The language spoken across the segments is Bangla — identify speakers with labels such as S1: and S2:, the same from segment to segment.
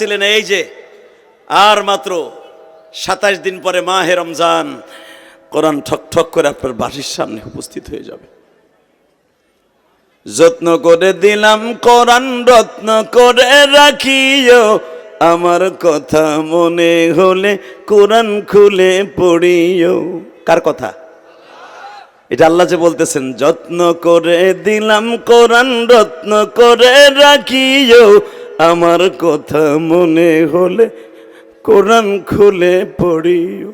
S1: ছিলেন এই যে, আর মাত্র সাতাশ দিন পরে মাহে রমজান, কোরআন ঠক ঠক করে আপনার বাড়ির সামনে উপস্থিত হয়ে যাবে। যত্ন করে দিলাম, কোরআন রত্ন করে রাখিও, আমার কথা মনে হলে কোরআন খুলে পড়িও। কার কথা? এটা আল্লাহ যে বলতেছেন, যত্ন করে দিলাম, কোরআন রত্ন করে রাখিও আমার কথা মনে হলে কোরআন খুলে পড়িও।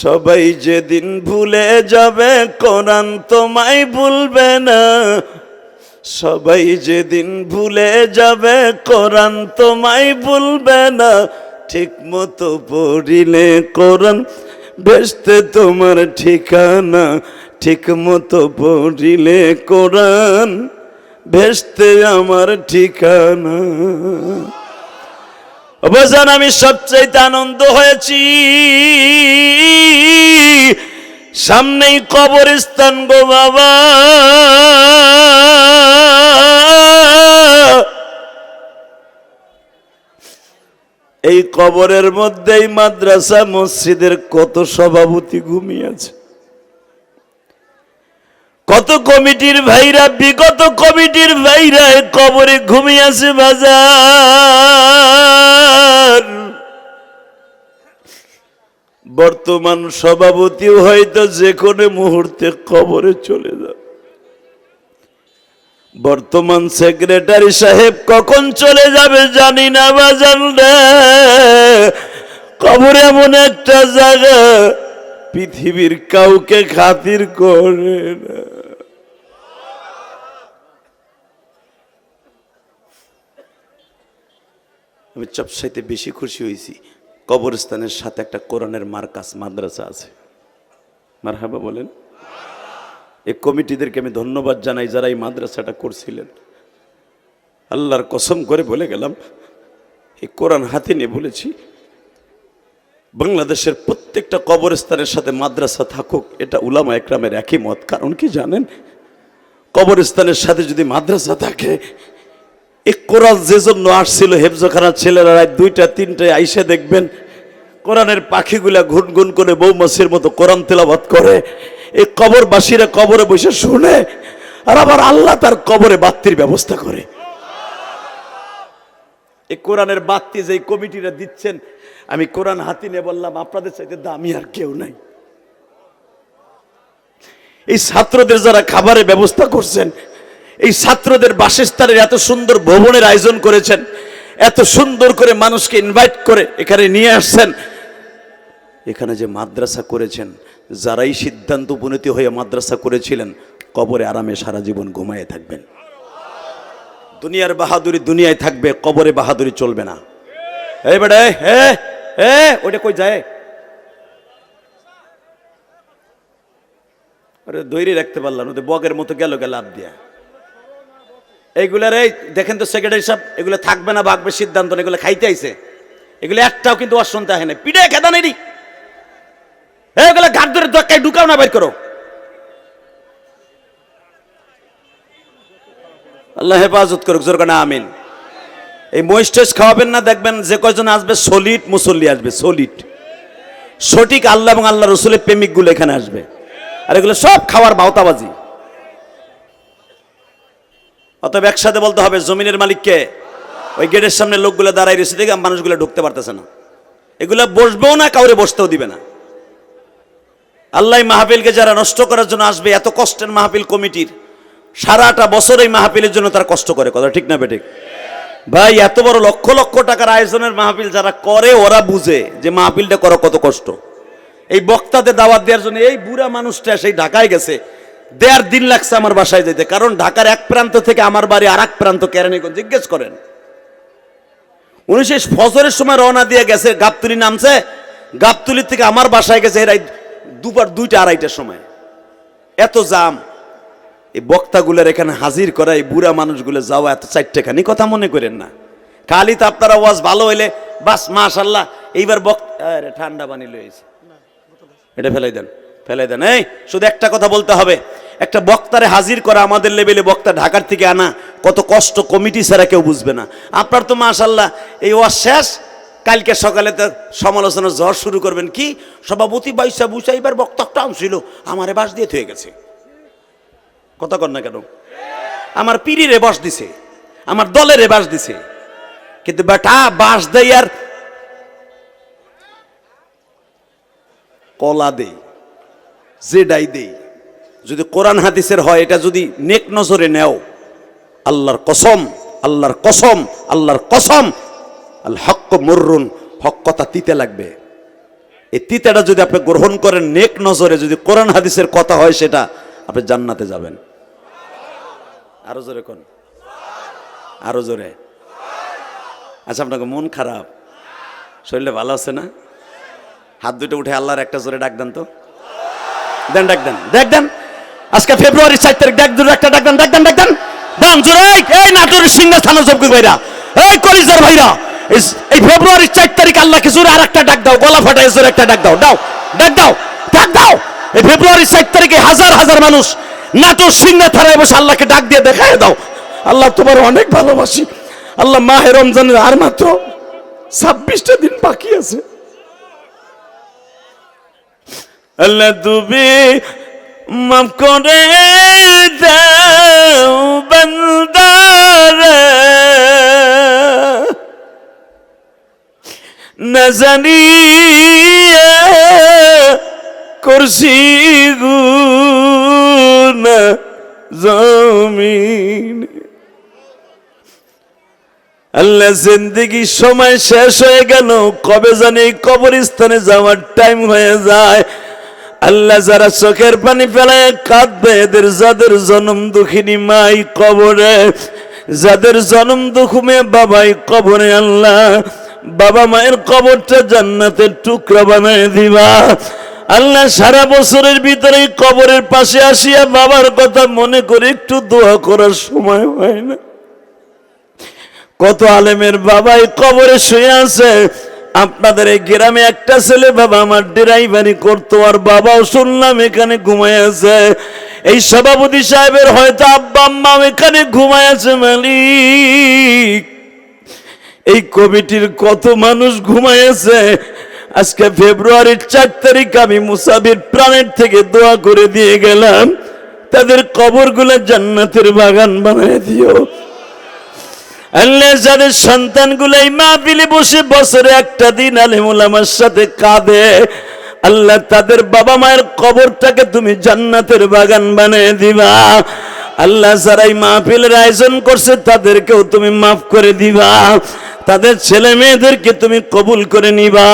S1: সবাই যেদিন ভুলে যাবে, কোরআন তোমায় ভুলবে না। সবাই যেদিন ভুলে যাবে, কোরআন তোমায় ভুলবে না। ঠিক মতো পড়িলে কোরআন বেসতে তোমার ঠিকানা। ঠিক মতো পড়িলে কোরআন ভেসতে আমার ঠিকানা। অবসান আমি সবচেয়ে আনন্দ হয়েছি। সামনেই কবরস্থান গো বাবা। এই কবরের মধ্যেই মাদ্রাসা, মসজিদের কত সভাপতি ঘুমিয়ে আছে। কত কমিটির ভাইরা, বিগত কমিটির ভাইরা কবরে ঘুমিয়ে আছে বাজার। বর্তমান সভাপতিও হয়তো যে কোনো মুহূর্তে কবরে চলে যাবে। বর্তমান সেক্রেটারি সাহেব কখন চলে যাবে জানি না বাজান কবর এমন একটা জায়গা, পৃথিবীর কাউকে খাতির করে না। আমি সবসাইতে বেশি খুশি হয়েছি কবরস্থানের সাথে একটা কোরআনের মার্কাস মাদ্রাসা আছে। মারহাবা বলেন। এই কমিটিদেরকে আমি ধন্যবাদ জানাই যারা এই মাদ্রাসাটা করছিলেন। আল্লাহর কসম করে বলে গেলাম, এই কোরআন হাতে নিয়ে বলেছি, বাংলাদেশের প্রত্যেকটা কবরস্থানের সাথে মাদ্রাসা থাকুক, এটা উলামা একরামের একই মত। কারণ কি জানেন? কবরস্থানের সাথে যদি মাদ্রাসা থাকে এই কোরআন যে জন্য আসছিল, হেফজখানার ছেলেরা রাত দুইটা, তিনটায় আইসে দেখবেন, কোরআনের পাখিগুলা ঘুনঘুন করে বৌমাসির মতো কোরআন তেলাবাদ করে। এই কবরবাসীরা কবরে বসে শুনে, আর আবার আল্লাহ তার কবরে বাত্তির ব্যবস্থা করে। এই কোরআনের বাত্তি যে কমিটিরা দিচ্ছেন, আমি কোরআন হাতি নিয়ে বললাম, আপনাদের চাইতে দামি আর কেউ নাই। এই ছাত্রদের যারা খাবারের ব্যবস্থা করছেন এই ছাত্রদের বাসস্থানের এত সুন্দর ভবনের আয়োজন করেছেন, এত সুন্দর করে মানুষকে ইনভাইট করে এখানে নিয়ে আসছেন। এখানে যে মাদ্রাসা করেছেন, যারাই সিদ্ধান্ত উপনীত হয়ে মাদ্রাসা করেছিলেন, কবরে আরামে সারা জীবন ঘুমায়ে থাকবেন। দুনিয়ার বাহাদুরি দুনিয়ায় থাকবে, কবরে বাহাদুরি চলবে না। এই ওটা কই যায়? আরে দৈরি রাখতে পারলাম ওদের বগের মতো গেল গেল লাভ দিয়া। এইগুলার এই, দেখেন তো সেক্রেটারি সাহেব, এগুলো থাকবে না, ভাগবে সিদ্ধান্ত এগুলো খাইতে আইছে। এগুলো একটাও কিন্তু ওর হয় না পিঠে খেদা নেই এগুলো ঘাট ধরে দক্কায় ঢুকাও না, বের করো। আল্লাহ হেফাজত করুক, জোর না আমিন। এই মহিষ টইস খাওয়াবেন না, দেখবেন যে কয়জন আসবে সলিড মুসল্লি আসবে সলিড সঠিক আল্লাহ এবং আল্লাহ রসুলের প্রেমিকগুলো এখানে আসবে। আর এগুলো সব খাওয়ার বাউতাবাজি। অতএব একসাথে বলতে হবে, জমিনের মালিককে। ওই গেটের সামনে লোকগুলো দাঁড়াই রয়েছে, দেখে মানুষগুলো ঢুকতে পারতেছে না। এগুলো বসবেও না, কাউরে বসতেও দিবে না। আল্লাহ মাহফিলকে যারা নষ্ট করার জন্য আসবে, এত কষ্টের মাহফিল কমিটির, সারাটা বছর এই মাহফিলের জন্য তারা কষ্ট করে, কথা ঠিক না বেঠিক ভাই, এত বড় লক্ষ লক্ষ টাকার আয়োজনের মাহফিল যারা করে, ওরা বুঝে যে মাহফিলটা করো কত কষ্ট। এই বক্তাদের দাওয়াত দেওয়ার জন্য এই বুড়া মানুষটা সেই ঢাকায় গেছে দেড় দিন লাগছে আমার বাসায় যেতে কারণ ঢাকার এক প্রান্ত থেকে আমার বাড়ি আর এক প্রান্ত কেরানীগঞ্জ। জিজ্ঞেস করেন। উনি সেই ফজরের সময় রওনা দিয়ে গেছে, গাবতুলি নামছে। গাবতুলির থেকে আমার বাসায় গেছে এরাই দুবার দুইটা আড়াইটার সময়। এত জাম। এই বক্তাগুলোর এখানে হাজির করা এই বুড়া মানুষগুলো যাওয়া এত চারটেখানি কথা মনে করেন না। খালি তো আপনারা ওয়াজ ভালো হইলে, বাস মাশাল্লাহ এইবার বক আরে ঠান্ডা পানি লয়েছে এটা ফেলাই দেন ফেলাই দেন। এই, শুধু একটা কথা বলতে হবে। একটা বক্তারে হাজির করা আমাদের লেভেলে বক্তা ঢাকার থেকে আনা কত কষ্ট, কমিটি ছাড়া কেউ বুঝবে না। আপনার তো মাশাল্লাহ এই ওয়াজ শেষ, কালকে সকালে তো সমালোচনা ঝড় শুরু করবেন কি? সভাপতি বাইসা বুসা এবার বক্তব্যটা আনছিল আমারে বাস দিয়ে থয়ে গেছে। কথা কর না কেন? আমার পিড়িরে বাস দিছে, আমার দলের বাস দিছে। কিন্তু বেটা বাস দেয় আর কলা দেই, জেডাই দেই। যদি কোরআন হাদিসের হয়, এটা যদি নেক নজরে নেও, আল্লাহর কসম আল্লাহর কসম আল্লাহর কসম, আল হক মররুন, হক কথা তিতে লাগবে। এই তিতাটা যদি আপনি গ্রহণ করেন নেক নজরে, যদি কোরআন হাদিসের কথা হয় সেটা, আপনি জান্নাতে যাবেন। আরও জোরে কোন? আরও জোরে। আচ্ছা আপনাকে মন খারাপ। শরীরে ভালো আছে না? হাত দুটো উঠে আল্লাহর একটা জোরে ডাক দেন তো। দেন, ডাক দেন। দেখ, দেন। আজকে ফেব্রুয়ারি চার তারিখ ডাক দুটো একটা ডাক দেন ডাক দেন ডাক দেন। দেন জোরে এই, এই নাটোর সিংহ থানা জবকুর ভাইরা। এই কলিজার ভাইরা এই- ফেব্রুয়ারি চার তারিখ আল্লাহকে জোরে আর একটা ডাক দাও গলা ফাটায় জোরে একটা ডাক দাও। দাও ডাক দাও ডাক দাও। এই ফেব্রুয়ারি চার তারিখে হাজার হাজার মানুষ নাটোর সিংহ থানায় বসে আল্লাহকে ডাক দিয়ে দেখায় দাও। আল্লাহ তোমার অনেক ভালোবাসি। আল্লাহ মাহে রমজানের আর মাত্র ছাব্বিশটা দিন বাকি আছে। মাফ করে দাও বন্দারে। না জানি করছি গুণ জমিন। আল্লাহ জিন্দগি সময় শেষ হয়ে গেল, কবে জানি কবরস্থানে যাওয়ার টাইম হয়ে যায়। আল্লাহ যারা চোখের পানি ফেলায় কাঁদবে, এদের যাদের জন্ম দুঃখিনী মাই কবরে, যাদের জন্ম দুঃখমে বাবাই কবরে আল্লাহ, বাবা মায়ের কবরটা জান্নাতের টুকরা বানায় দিবা। আল্লাহ সারা বছরের ভিতরে কবরের পাশে আসিয়া বাবার কথা মনে করে একটু দোয়া করার সময় হয় না। কত আলেমের বাবাই কবরে শুয়ে আছে আপনাদের এই গ্রামে একটা ছেলে বাবা আমার ড্রাইভারি করতো আর বাবাও শুনলাম এখানে ঘুমায় এই সভাপতি সাহেবের হয়তো আব্বা আম্মাও এখানে ঘুমায় আছে মালিক। এই কমিটির কত মানুষ ঘুমায় আছে। আজকে ফেব্রুয়ারির চার তারিখ আমি মুসাবির প্রাণের থেকে দোয়া করে দিয়ে গেলাম। তাদের কবরগুলো জান্নাতের বাগান বানায় দিও। আল্লাহ যাদের সন্তানগুলো এই মাহফিলে বসে বছরে একটা দিন আলিমুল আমার সাথে কাঁদে, আল্লাহ তাদের বাবা মায়ের কবরটাকে তুমি জান্নাতের বাগান বানিয়ে দিবা। আল্লাহ যারা এই মাহফিলের আয়োজন করছে তাদেরকেও তুমি মাফ করে দিবা। তাদের ছেলে মেয়েদেরকে তুমি কবুল করে নিবা।